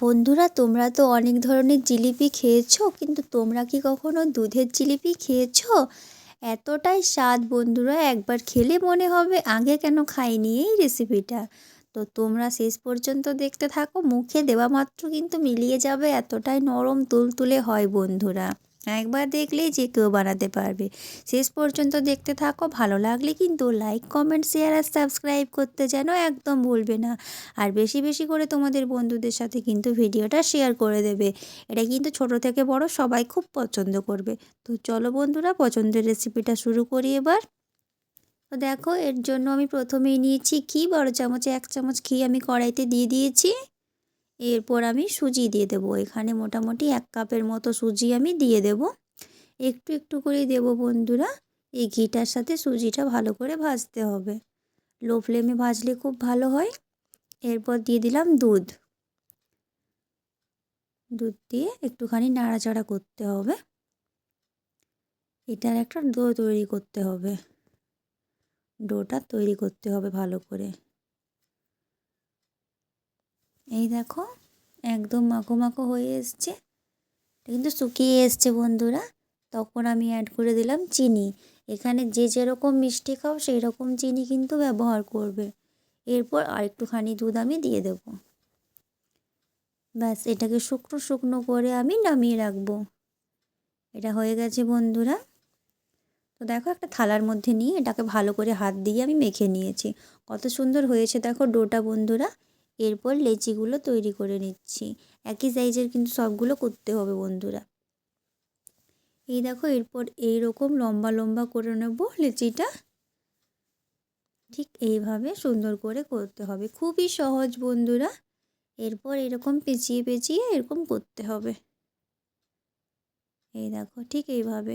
বন্ধুরা, তোমরা তো অনেক ধরনের জিলিপি খেয়েছো, কিন্তু তোমরা কি কখনো দুধের জিলিপি খেয়েছো? এতটাই স্বাদ বন্ধুরা, একবার খেলে মনে হবে, আগে কেন খাইনি এই রেসিপিটা তো তোমরা শেষ পর্যন্ত দেখতে থাকো, মুখে দেওয়া মাত্র কিন্তু মিলিয়ে যাবে, এতটাই নরম তুলতুলে হয় বন্ধুরা। একবার দেখলেই যে কেউ বানাতে পারবে। শেষ পর্যন্ত দেখতে থাকো, ভালো লাগলে কিন্তু লাইক কমেন্ট শেয়ার আর সাবস্ক্রাইব করতে যেন একদম ভুলবে না। আর বেশি বেশি করে তোমাদের বন্ধুদের সাথে কিন্তু ভিডিওটা শেয়ার করে দেবে। এটা কিন্তু ছোট থেকে বড় সবাই খুব পছন্দ করবে। তো চলো বন্ধুরা, পছন্দের রেসিপিটা শুরু করি এবার। তো দেখো, এর জন্য আমি প্রথমেই নিয়েছি ঘি, বড় চামচে এক চামচ ঘি আমি কড়াইতে দিয়ে দিয়েছি। এরপর আমি সুজি দিয়ে দেবো। এখানে মোটামুটি এক কাপের মতো সুজি আমি দিয়ে দেব। একটু একটু করে দেব বন্ধুরা। এই ঘিটার সাথে সুজিটা ভালো করে ভাজতে হবে। লো ফ্লেমে ভাজলে খুব ভালো হয়। এরপর দিয়ে দিলাম দুধ। দুধ দিয়ে একটুখানি নাড়াচাড়া করতে হবে। এটার একটা ডো তৈরি করতে হবে। ডোটা তৈরি করতে হবে ভালো করে। এই দেখো, একদম মাখো মাখো হয়ে এসছে। কিন্তু শুকিয়ে এসছে বন্ধুরা। তখন আমি অ্যাড করে দিলাম চিনি। এখানে যে যেরকম মিষ্টি খাও সেই রকম চিনি কিন্তু ব্যবহার করবে। এরপর আরেকটুখানি দুধ আমি দিয়ে দেব। ব্যাস, এটাকে শুকনো শুকনো করে আমি নামিয়ে রাখব। এটা হয়ে গেছে বন্ধুরা। তো দেখো, একটা থালার মধ্যে নিয়ে এটাকে ভালো করে হাত দিয়ে আমি মেখে নিয়েছি। কত সুন্দর হয়েছে দেখো ডোটা বন্ধুরা। এরপর লেচিগুলো তৈরি করে নিচ্ছি। একই সাইজের কিন্তু সবগুলো করতে হবে বন্ধুরা। এই দেখো, এরপর এই রকম লম্বা লম্বা করে নেব লেচিটা। ঠিক এইভাবে সুন্দর করে করতে হবে। খুবই সহজ বন্ধুরা। এরপর এরকম পেঁচিয়ে পেঁচিয়ে এরকম করতে হবে। এই দেখো, ঠিক এইভাবে।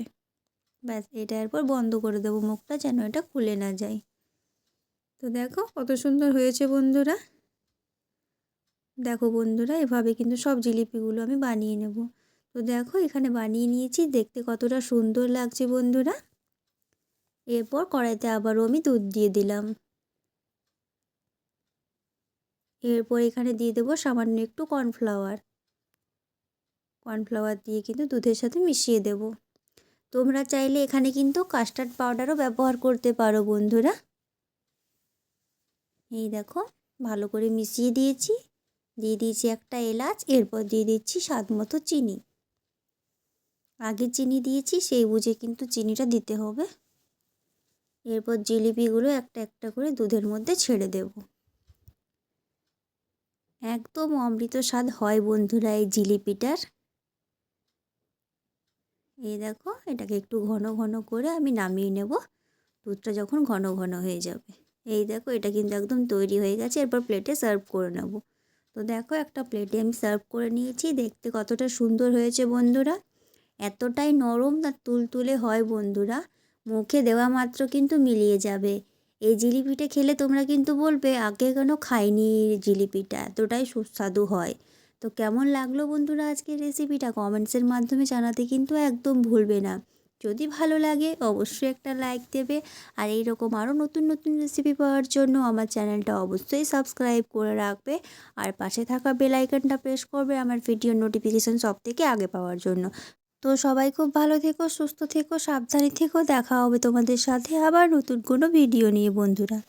ব্যাস, এটা এরপর বন্ধ করে দেবো। মুখটা যেন এটা খুলে না যায়। তো দেখো, কত সুন্দর হয়েছে বন্ধুরা। দেখো বন্ধুরা, এভাবে কিন্তু সব জিলিপিগুলো আমি বানিয়ে নেব। তো দেখো, এখানে বানিয়ে নিয়েছি, দেখতে কতটা সুন্দর লাগছে বন্ধুরা। এরপর কড়াইতে আবারও আমি দুধ দিয়ে দিলাম। এরপর এখানে দিয়ে দেবো সামান্য একটু কর্নফ্লাওয়ার। কর্নফ্লাওয়ার দিয়ে কিন্তু দুধের সাথে মিশিয়ে দেব। তোমরা চাইলে এখানে কিন্তু কাস্টার্ড পাউডারও ব্যবহার করতে পারো বন্ধুরা। এই দেখো, ভালো করে মিশিয়ে দিয়েছি। দিয়ে দিয়েছি একটা এলাচ, এরপর দিয়ে দিচ্ছি স্বাদ মতো চিনি। আগে চিনি দিয়েছি, সেই বুঝে কিন্তু চিনিটা দিতে হবে। এরপর জিলিপিগুলো একটা একটা করে দুধের মধ্যে ছেড়ে দেব। একদম অমৃত স্বাদ হয় বন্ধুরা এই জিলিপিটার। এই দেখো, এটাকে একটু ঘন ঘন করে আমি নামিয়ে নেব। দুধটা যখন ঘন ঘন হয়ে যাবে। এই দেখো, এটা কিন্তু একদম তৈরি হয়ে গেছে, এরপর প্লেটে সার্ভ করে নেব। তো দেখো একটা প্লেটে আমি সার্ভ করে নিয়েছি। দেখতে কতটা সুন্দর হয়েছে বন্ধুরা। এতটাই নরম না তুলতুলে হয় বন্ধুরা। মুখে দেওয়া মাত্র কিন্তু মিলিয়ে যাবে। এই জিলিপিটা খেলে তোমরা কিন্তু বলবে, আগে কেন খাইনি জিলিপিটা? এতটাই সুস্বাদু হয়। তো কেমন লাগল বন্ধুরা আজকের রেসিপিটা কমেন্টসের মাধ্যমে জানাতে কিন্তু একদম ভুলবে না। যদি ভালো লাগে অবশ্যই একটা লাইক দেবে। আর এই রকম আরও নতুন নতুন রেসিপি পাওয়ার জন্য আমার চ্যানেলটা অবশ্যই সাবস্ক্রাইব করে রাখবে। আর পাশে থাকা বেল আইকনটা প্রেস করবে আমার ভিডিও নোটিফিকেশান সব থেকে আগে পাওয়ার জন্য। তো সবাই খুব ভালো থেকো, সুস্থ থেকো, সাবধানে থেকো। দেখা হবে তোমাদের সাথে আবার নতুন কোনো ভিডিও নিয়ে, বন্ধুরা।